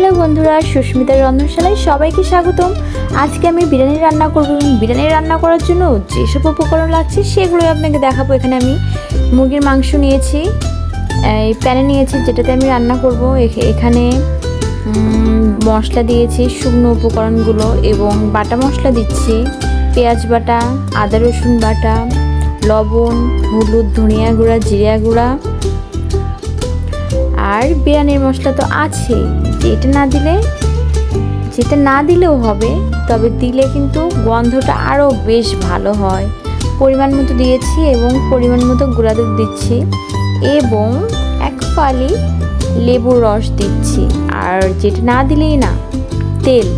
Hello বন্ধুরা সুস্মিতার রন্ধনশালায় সবাইকে স্বাগতম। আজকে আমি বিরিয়ানি রান্না করব এবং বিরিয়ানি রান্না করার জন্য যেসব উপকরণ লাগছে সেগুলোই আপনাকে দেখাবো। এখানে আমি মুরগির মাংস নিয়েছি, এই প্যানে নিয়েছি যেটাতে আমি রান্না করব। এখ- এখানে মশলা দিয়েছি শুকনো উপকরণগুলো এবং বাটা মশলা দিচ্ছি, পেঁয়াজ বাটা, আদা রসুন বাটা, লবণ, হলুদ, ধনিয়া গুঁড়া জিরা গুঁড়া আর বিরিয়ানির মশলা তো আছে। যেটা না দিলে, যেটা না দিলেও হবে, তবে দিলে কিন্তু গন্ধটা আরও বেশ ভালো হয়। পরিমাণ মতো দিয়েছি এবং পরিমাণ মতো গুঁড়া দুধ দিচ্ছি এবং এক ফালি লেবুর রস দিচ্ছি। আর যেটা না দিলেই না, তেল।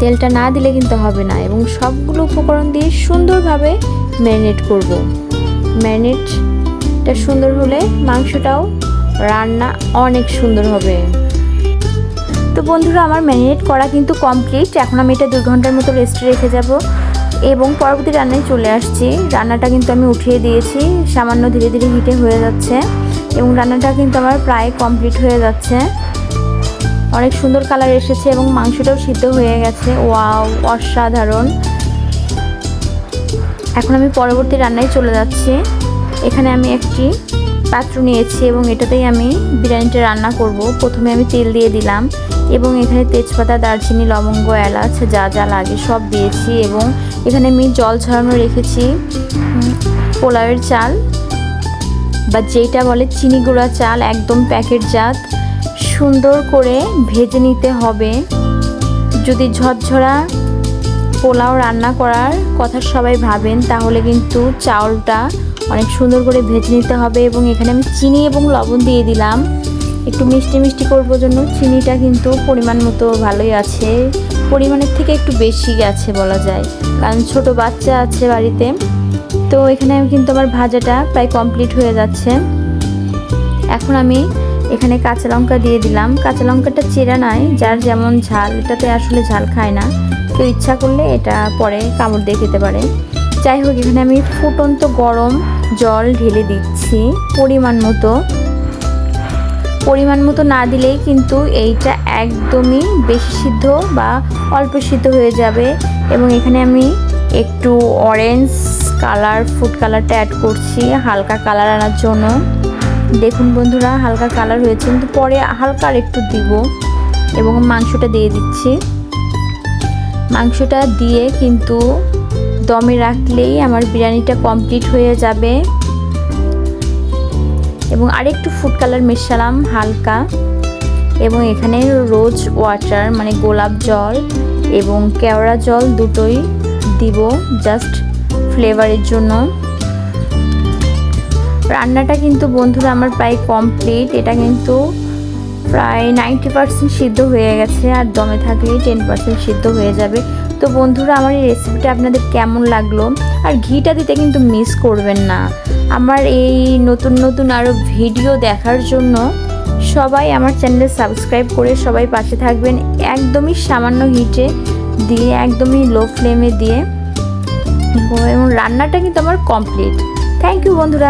তেলটা না দিলে কিন্তু হবে না এবং সবগুলো উপকরণ দিয়ে সুন্দরভাবে ম্যারিনেট করব। ম্যারিনেটটা সুন্দর হলে মাংসটাও রান্না অনেক সুন্দর হবে। তো বন্ধুরা, আমার ম্যারিনেট করা কিন্তু কমপ্লিট। এখন আমি এটা দুই ঘণ্টার মতো রেস্টে রেখে যাব। এবং পরবর্তী রান্নায় চলে আসছি। রান্নাটা কিন্তু আমি উঠিয়ে দিয়েছি। সামান্য ধীরে ধীরে হিটে হয়ে যাচ্ছে। এবং রান্নাটা কিন্তু আমার প্রায় কমপ্লিট হয়ে যাচ্ছে। অনেক সুন্দর কালার এসেছে এবং মাংসটাও সিদ্ধ হয়ে গেছে। ওয়াও, অসাধারণ। এখন আমি পরবর্তী রান্নায় চলে যাচ্ছি। এখানে আমি একটি পাত্র নিয়েছি এবং এটাতেই আমি বিরিয়ানিটা রান্না করব। প্রথমে আমি তেল দিয়ে দিলাম এবং এখানে তেজপাতা, দারচিনি, লবঙ্গ, এলাচ, যা যা লাগে সব দিয়েছি এবং এখানে আমি জল ছড়ানো রেখেছি পোলাওয়ের চাল বা যেটা বলে চিনি গুঁড়া চাল, একদম প্যাকেট জাত। সুন্দর করে ভেজে নিতে হবে। যদি ঝরঝরা পোলাও রান্না করার কথা সবাই ভাবেন, তাহলে কিন্তু চাউলটা অনেক সুন্দর করে ভেজে নিতে হবে এবং এখানে আমি চিনি এবং লবণ দিয়ে দিলাম। একটু মিষ্টি মিষ্টি করব জন্য। চিনিটা কিন্তু পরিমাণ মতো ভালোই আছে। পরিমাণের থেকে একটু বেশি আছে বলা যায়। কারণ ছোট বাচ্চা আছে বাড়িতে। তো এখানে আমি কিন্তু আমার ভাজাটা প্রায় কমপ্লিট হয়ে যাচ্ছে। এখন আমি এখানে কাঁচা লঙ্কা দিয়ে দিলাম। কাঁচা লঙ্কাটা চেরা নাই যার যেমন ঝাল। এটাতে আসলে ঝাল খায় না। কেউ ইচ্ছা করলে এটা পরে কামড় দিয়ে খেতে পারে। যাই হোক, এখানে আমি ফুটন্ত গরম জল ঢেলে দিচ্ছি পরিমাণ মতো। পরিমাণ মতো না দিলেই কিন্তু এইটা একদমই বেশি সিদ্ধ বা অল্প সিদ্ধ হয়ে যাবে। এবং এখানে আমি একটু অরেঞ্জ কালার ফুড কালারটা অ্যাড করছি, হালকা কালার আনার জন্য। দেখুন বন্ধুরা, হালকা কালার হয়েছে, কিন্তু পরে হালকা একটু দিব। এবং মাংসটা দিয়ে দিচ্ছি। মাংসটা দিয়ে কিন্তু দমে রাখলেই আমার বিরিয়ানিটা কমপ্লিট হয়ে যাবে। এবং আরেকটু ফুড কালার মেশালাম হালকা। এবং এখানে রোজ ওয়াটার মানে গোলাপ জল এবং কেওড়া জল দুটোই দিব জাস্ট ফ্লেভারের জন্য। রান্নাটা কিন্তু বন্ধুরা আমার প্রায় কমপ্লিট এটা কিন্তু প্রায় নাইনটি পার্সেন্ট সিদ্ধ হয়ে গেছে আর দমে থাকলেই টেন পার্সেন্ট সিদ্ধ হয়ে যাবে। তো বন্ধুরা, আমার এই রেসিপিটা আপনাদের কেমন লাগল? আর ঘিটা দিতে কিন্তু মিস করবেন না। আমার এই নতুন নতুন আরও ভিডিও দেখার জন্য সবাই আমার চ্যানেলে সাবস্ক্রাইব করে সবাই পাশে থাকবেন একদমই সামান্য হিটে দিয়ে, একদমই লো ফ্লেমে দিয়ে। এবং রান্নাটা কিন্তু আমার কমপ্লিট থ্যাংক ইউ বন্ধুরা।